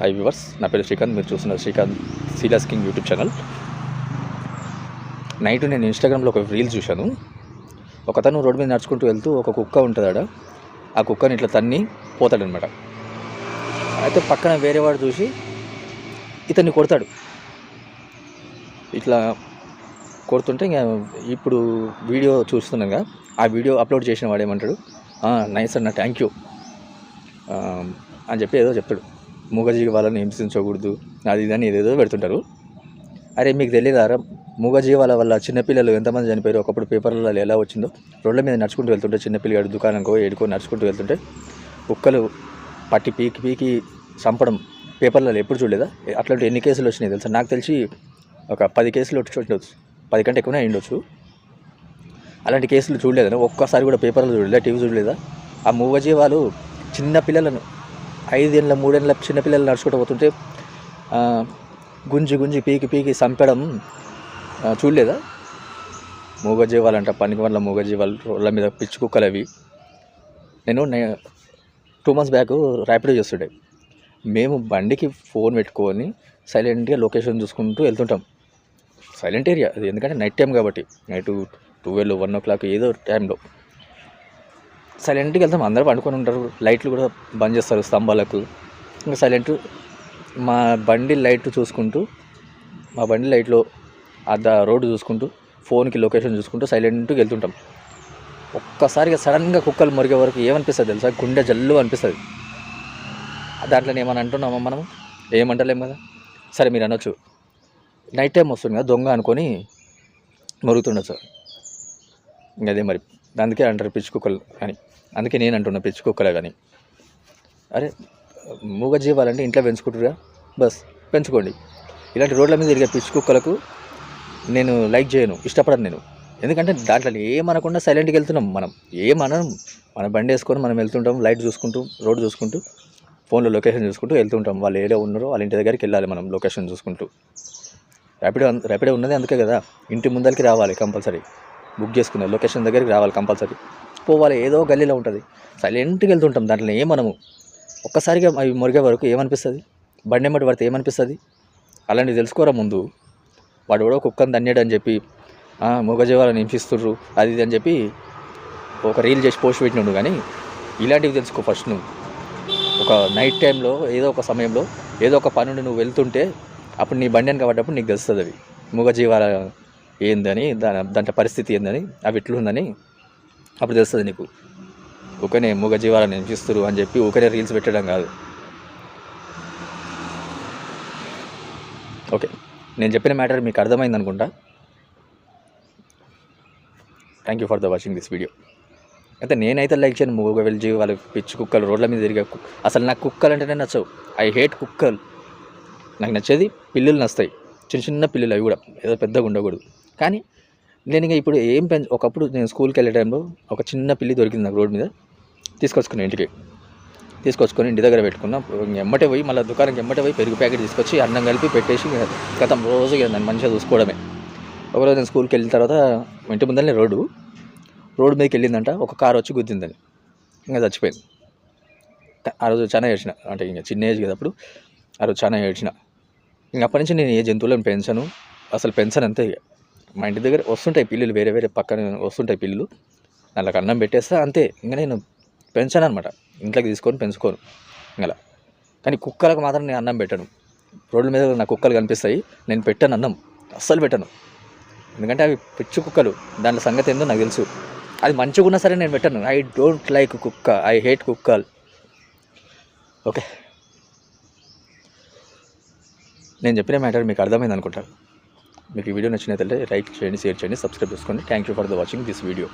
High viewers నా పేరు శ్రీకాంత్. మీరు చూస్తున్న శ్రీకాంత్ సీలాస్ కింగ్ యూట్యూబ్ ఛానల్ నైట్ నేను ఇన్స్టాగ్రామ్లో ఒక రీల్ చూశాను. ఒకతను రోడ్డు మీద నడుచుకుంటూ వెళ్తూ ఒక కుక్క ఉంటుంది ఆడ ఆ కుక్కని ఇట్లా తన్ని పోతాడనమాట అయితే పక్కన వేరేవాడు చూసి ఇతన్ని కొడతాడు. ఇట్లా కొడుతుంటే ఇంకా ఇప్పుడు వీడియో చూస్తున్నాగా ఆ వీడియో అప్లోడ్ చేసిన వాడు ఏమంటాడు? నైస్ అన్న థ్యాంక్ యూ అని చెప్పి ఏదో చెప్తాడు. మూగజీవి వాళ్ళని హింసించకూడదు. అది ఇది అని ఏదేదో పెడుతుంటారు. అరే మీకు తెలియదారా? మూగజీవాల వల్ల చిన్నపిల్లలు ఎంతమంది చనిపోయారు? ఒకప్పుడు పేపర్లలో ఎలా వచ్చిందో? రోడ్ల మీద నడుచుకుంటూ వెళ్తుంటే చిన్నపిల్లగాడు దుకాణంకో ఏడుకో నడుచుకుంటూ వెళ్తుంటే కుక్కలు పట్టి పీకి పీకి చంపడం పేపర్లలో ఎప్పుడు చూడలేదా? అట్లాంటి ఎన్ని కేసులు వచ్చినాయి తెలుసా? నాకు తెలిసి ఒక పది కేసులు వచ్చి ఉండొచ్చు. పది కంటే ఎక్కువనే ఉండొచ్చు. అలాంటి కేసులు చూడలేదని ఒక్కసారి కూడా పేపర్లు చూడలేదా? టీవీ చూడలేదా? ఆ మూగజీవాలు చిన్న పిల్లలను ఐదేళ్ళ మూడేళ్ళ చిన్నపిల్లలు నడుచుకుంటూ పోతుంటే గుంజి గుంజి పీకి పీకి చంపడం చూడలేదా? మూగజీవాలంట పనికి వల్ల మూగజీవాలు రోడ్ల మీద పిచ్చి కుక్కలు అవి నేను టూ మంత్స్ బ్యాక్ ర్యాపిడో చేస్తుండే. మేము బండికి ఫోన్ పెట్టుకొని సైలెంట్గా లొకేషన్ చూసుకుంటూ వెళ్తుంటాం. సైలెంట్ ఏరియా అది ఎందుకంటే నైట్ టైం కాబట్టి. Night twelve one o'clock ఏదో టైంలో. సైలెంట్గా వెళ్తాం. అందరూ పండుకొని ఉంటారు. లైట్లు కూడా బంద్ చేస్తారు స్తంభాలకు. ఇంకా సైలెంట్ మా బండి లైట్ చూసుకుంటూ మా బండి లైట్లో అద్ద రోడ్డు చూసుకుంటూ ఫోన్కి లొకేషన్ చూసుకుంటూ సైలెంట్గా వెళ్తుంటాం. ఒక్కసారిగా సడన్గా కుక్కలు మురిగే వరకు ఏమనిపిస్తుంది తెలుసా? గుండె జల్లు అనిపిస్తుంది. దాంట్లో ఏమని అంటున్నామా మనం ఏమంటలేం కదా? సరే మీరు అనొచ్చు. నైట్ టైం వస్తుంది కదా దొంగ అనుకొని మురుగుతుండొచ్చు ఇంకా అదే మరి. అందుకే అంటారు పిచ్చి కుక్కలు అని. అందుకే నేను అంటున్నా పిచ్చి కుక్కలే కానీ. అరే మూగ జీవాలంటే ఇంట్లో పెంచుకుంటురా బస్ పెంచుకోండి. ఇలాంటి రోడ్ల మీద తిరిగే పిచ్చి కుక్కలకు నేను లైక్ చేయను ఇష్టపడను నేను. ఎందుకంటే దాంట్లో ఏమనకుండా సైలెంట్గా వెళ్తున్నాం మనం. ఏమనం మన బండి వేసుకొని మనం వెళ్తుంటాం లైట్ చూసుకుంటూ రోడ్ చూసుకుంటూ ఫోన్లో లొకేషన్ చూసుకుంటూ వెళ్తుంటాం. వాళ్ళు ఏదో ఉన్నారో వాళ్ళ ఇంటి దగ్గరికి వెళ్ళాలి మనం లొకేషన్ చూసుకుంటూ. ర్యాపిడో ర్యాపిడో ఉన్నది అందుకే కదా ఇంటి ముందరికి రావాలి కంపల్సరీ. బుక్ చేసుకునే లొకేషన్ దగ్గరికి రావాలి కంపల్సరీ. పోవాలి ఏదో గల్లీలో ఉంటుంది. సైలెంట్గా వెళ్తుంటాం దాంట్లో ఏమనము. ఒక్కసారిగా అవి మురిగే వరకు ఏమనిపిస్తుంది? బండి ఎమ్మటి పడితే ఏమనిపిస్తుంది? అలాంటివి తెలుసుకోరా ముందు? వాడు కూడా కుక్కని దన్యాడు అని చెప్పి "ఆ, మూగజీవాలను హింసిస్తుర్రు అది ఇది అని చెప్పి ఒక రీల్ చేసి పోస్ట్ పెట్టినాడు కానీ ఇలాంటివి తెలుసుకో ఫస్ట్ నువ్వు. ఒక నైట్ టైంలో ఏదో ఒక సమయంలో ఏదో ఒక పని నువ్వు వెళ్తుంటే అప్పుడు నీ బండి అని కాబట్టి నీకు తెలుస్తుంది అవి. మూగజీవాల ఏందని దాని దాంట్లో పరిస్థితి ఏందని అవి ఎట్లుందని అప్పుడు తెలుస్తుంది నీకు. ఒకనే మూగ జీవాలను హింసిస్తురు అని చెప్పి ఒకనే రీల్స్ పెట్టడం కాదు. ఓకే నేను చెప్పిన మ్యాటర్ మీకు అర్థమైంది అనుకుంటా. Thank you for the watching this video అయితే నేనైతే లైక్ చేయను మూగ వెళ్ళి వాళ్ళ పిచ్చి కుక్కలు రోడ్ల మీద తిరిగే అసలు నాకు కుక్కలు అంటేనే నచ్చవు. ఐ హేట్ కుక్కలు. నాకు నచ్చేది పిల్లులు నస్తాయి చిన్న చిన్న పిల్లులు అవి కూడా ఏదో పెద్దగా ఉండకూడదు. కానీ నేను ఇంకా ఇప్పుడు ఏం పెంచ ఒకప్పుడు నేను స్కూల్కి వెళ్ళే టైంలో ఒక చిన్న పిల్లి దొరికింది నాకు రోడ్ మీద. తీసుకొచ్చుకుని ఇంటికి. తీసుకొచ్చుకొని ఇంటి దగ్గర పెట్టుకున్నా. ఎమ్మటే పోయి మళ్ళీ దుకాణంకి ఎమ్మటే పోయి పెరుగు ప్యాకెట్ తీసుకొచ్చి అన్నం కలిపి పెట్టేసి గతం రోజు ఇక దాన్ని మంచిగా చూసుకోవడమే. ఒకరోజు నేను స్కూల్కి వెళ్ళిన తర్వాత ఇంటి ముందరనే రోడ్డు. రోడ్డు మీదకి వెళ్ళిందంట ఒక కారు వచ్చి గుద్దిందని. ఇంకా చచ్చిపోయింది. ఆ రోజు చాలా ఏడ్చిన. అంటే ఇంకా చిన్న ఏజ్ కదా అప్పుడు. ఆ రోజు చాలా ఏడ్చిన. ఇంకా అప్పటి నుంచి నేను ఏ జంతువులను పెంచను? అసలు పెంచను అంతే ఇక. మా ఇంటి దగ్గర వస్తుంటాయి పిల్లులు వేరే వేరే పక్కన వస్తుంటాయి పిల్లులు. వాళ్ళకి అన్నం పెట్టేస్తే అంతే ఇంకా నేను పెంచాను అనమాట ఇంట్లోకి తీసుకొని పెంచుకోను ఇలా కానీ కుక్కలకు మాత్రం నేను అన్నం పెట్టను. రోడ్ల మీద నా కుక్కలు కనిపిస్తాయి నేను పెట్టాను అన్నం అస్సలు పెట్టను. ఎందుకంటే అవి పిచ్చి కుక్కలు దాంట్లో సంగతి ఏందో నాకు తెలుసు. అది మంచిగా ఉన్నా సరే నేను పెట్టను. ఐ డోంట్ లైక్ కుక్క ఐ హేట్ కుక్కల్. ఓకే. నేను చెప్పిన మ్యాటర్ మీకు అర్థమైంది అనుకుంటాను మీకు ఈ వీడియో నచ్చినట్లయితే లైక్ చేయండి షేర్ చేయండి సబ్స్క్రైబ్ చేసుకోండి. Thank you for the watching this video